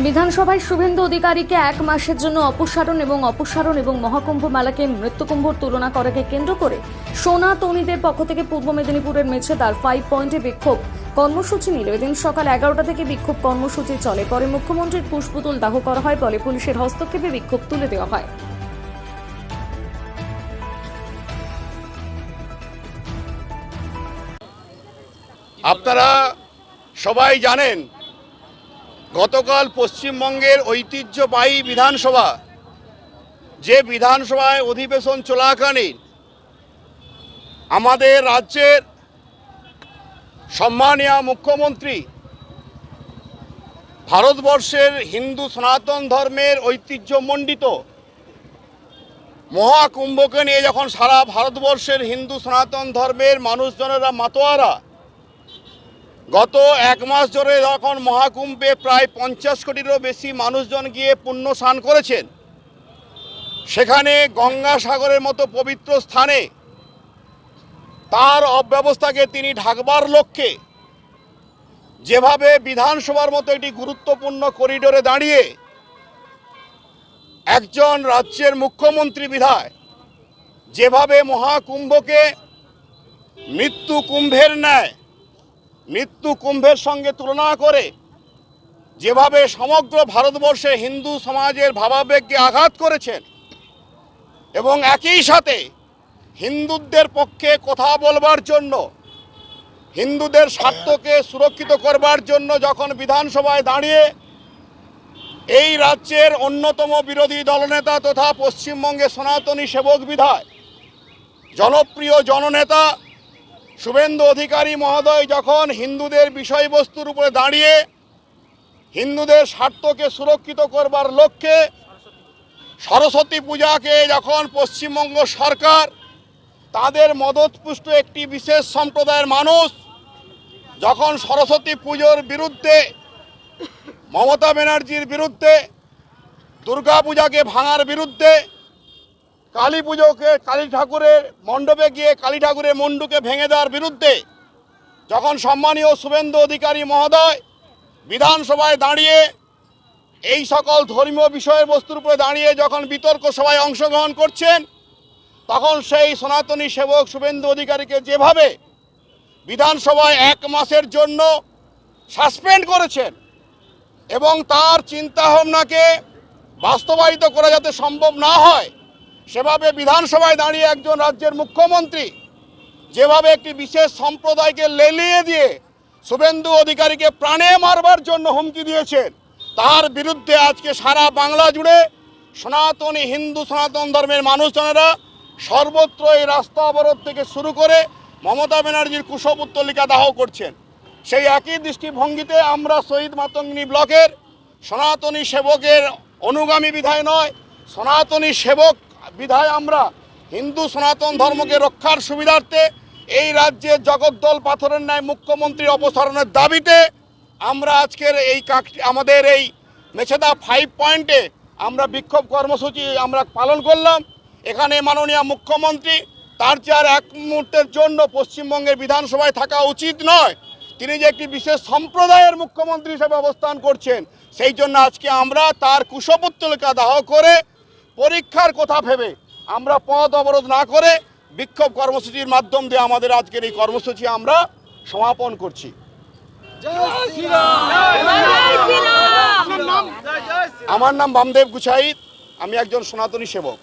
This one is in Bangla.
বিধানসভায় শুভেন্দু অধিকারীকে এক মাসের জন্য অপসারণ এবং অপসারণ এবং মহাকুম্ভ মেলাকে মৃত্যুকুম্ভর তুলনা করাকে কেন্দ্র করে সোনা তনিদের পক্ষ থেকে পূর্ব মেদিনীপুরের মেছেদার ফাইভ পয়েন্টে বিক্ষোভ। কর্মসূচি নিল এদিন সকাল এগারোটা থেকে বিক্ষোভ কর্মসূচি চলে। পরে মুখ্যমন্ত্রীর পুষ্পতুল দাহ করা হয় ফলে পুলিশের হস্তক্ষেপে বিক্ষোভ তুলে দেওয়া হয়। আপনারা সবাই জানেন গতকাল পশ্চিমবঙ্গের ঐতিহ্যবাহী বিধানসভা, যে বিধানসভায় অধিবেশন চলাকালীন আমাদের রাজ্যের সম্মানীয় মুখ্যমন্ত্রী ভারতবর্ষের হিন্দু সনাতন ধর্মের ঐতিহ্যমণ্ডিত মহাকুম্ভকে নিয়ে যখন সারা ভারতবর্ষের হিন্দু সনাতন ধর্মের মানুষজনেরা মাতোয়ারা গত এক মাস ধরে যখন মহাকুম্ভে প্রায় পঞ্চাশ কোটিরও বেশি মানুষজন গিয়ে পুণ্য স্নান করেছেন, সেখানে গঙ্গাসাগরের মতো পবিত্র স্থানে তার অব্যবস্থাকে তিনি ঢাকবার লক্ষ্যে যেভাবে বিধানসভার মতো একটি গুরুত্বপূর্ণ করিডোরে দাঁড়িয়ে একজন রাজ্যের মুখ্যমন্ত্রী বিধায় যেভাবে মহাকুম্ভকে মৃত্যু কুম্ভের ন্যায় মৃত্যু কুম্ভের সঙ্গে তুলনা করে যেভাবে সমগ্র ভারতবর্ষে হিন্দু সমাজের ভাবাবেগকে আঘাত করেছেন, এবং একই সাথে হিন্দুদের পক্ষে কথা বলবার জন্য, হিন্দুদের স্বার্থকে সুরক্ষিত করবার জন্য যখন বিধানসভায় দাঁড়িয়ে এই রাজ্যের অন্যতম বিরোধী দলনেতা তথা পশ্চিমবঙ্গের সনাতনী সেবক বিধায় জনপ্রিয় জননেতা শুভেন্দু অধিকারী মহোদয় যখন হিন্দুদের বিষয়বস্তুর উপরে দাঁড়িয়ে হিন্দুদের স্বার্থকে সুরক্ষিত করবার লক্ষ্যে সরস্বতী পূজাকে যখন পশ্চিমবঙ্গ সরকার তাদের মদতপুষ্ট একটি বিশেষ সম্প্রদায়ের মানুষ যখন সরস্বতী পুজোর বিরুদ্ধে, মমতা ব্যানার্জির বিরুদ্ধে দুর্গা পূজাকে ভাঙার বিরুদ্ধে কালী পুজোকে কালী ঠাকুরের মণ্ডপে গিয়ে কালী ঠাকুরের মণ্ডুকে ভেঙে দেওয়ার বিরুদ্ধে যখন সম্মানীয় শুভেন্দু অধিকারী মহোদয় বিধানসভায় দাঁড়িয়ে এই সকল ধর্মীয় বিষয়ের বস্তুর উপরে দাঁড়িয়ে যখন বিতর্ক সভায় অংশগ্রহণ করছেন, তখন সেই সনাতনী সেবক শুভেন্দু অধিকারীকে যেভাবে বিধানসভায় এক মাসের জন্য সাসপেন্ড করেছেন এবং তার চিন্তাভাবনাকে বাস্তবায়িত করা যাতে সম্ভব না হয় সেভাবে বিধানসভায় দাঁড়িয়ে একজন রাজ্যের মুখ্যমন্ত্রী যেভাবে একটি বিশেষ সম্প্রদায়কে লেলিয়ে দিয়ে শুভেন্দু অধিকারীকে প্রাণে মারবার জন্য হুমকি দিয়েছেন, তার বিরুদ্ধে আজকে সারা বাংলা জুড়ে সনাতনী, হিন্দু, সনাতন ধর্মের মানুষজনেরা সর্বত্র এই রাস্তা অবরোধ থেকে শুরু করে মমতা ব্যানার্জির কুশপুত্তলিকা দাহ করছেন। সেই একই দৃষ্টিভঙ্গিতে আমরা শহীদ মাতঙ্গিনী ব্লকের সনাতনী সেবকের অনুগামী বিধায় নয়, সনাতনী সেবক বিধায় আমরা হিন্দু সনাতন ধর্মকে রক্ষার সুবিধার্থে এই রাজ্যের জগদ্দল পাথরের ন্যায় মুখ্যমন্ত্রীর অপসারণের দাবিতে আমরা আজকের এই কাক আমাদের এই মেছেদা ফাইভ পয়েন্টে আমরা বিক্ষোভ কর্মসূচি আমরা পালন করলাম। এখানে মাননীয় মুখ্যমন্ত্রী, তার আর এক মুহূর্তের জন্য পশ্চিমবঙ্গের বিধানসভায় থাকা উচিত নয়। তিনি যে একটি বিশেষ সম্প্রদায়ের মুখ্যমন্ত্রী হিসেবে অবস্থান করছেন, সেই জন্য আজকে আমরা তার কুশপুত্তলিকা দাহ করে পরীক্ষার কথা ভেবে আমরা পথ অবরোধ না করে বিক্ষোভ কর্মসূচির মাধ্যম দিয়ে আমাদের আজকের এই কর্মসূচি আমরা সমাপন করছি। আমার নাম বামদেব গুছাইত, আমি একজন সনাতনী সেবক।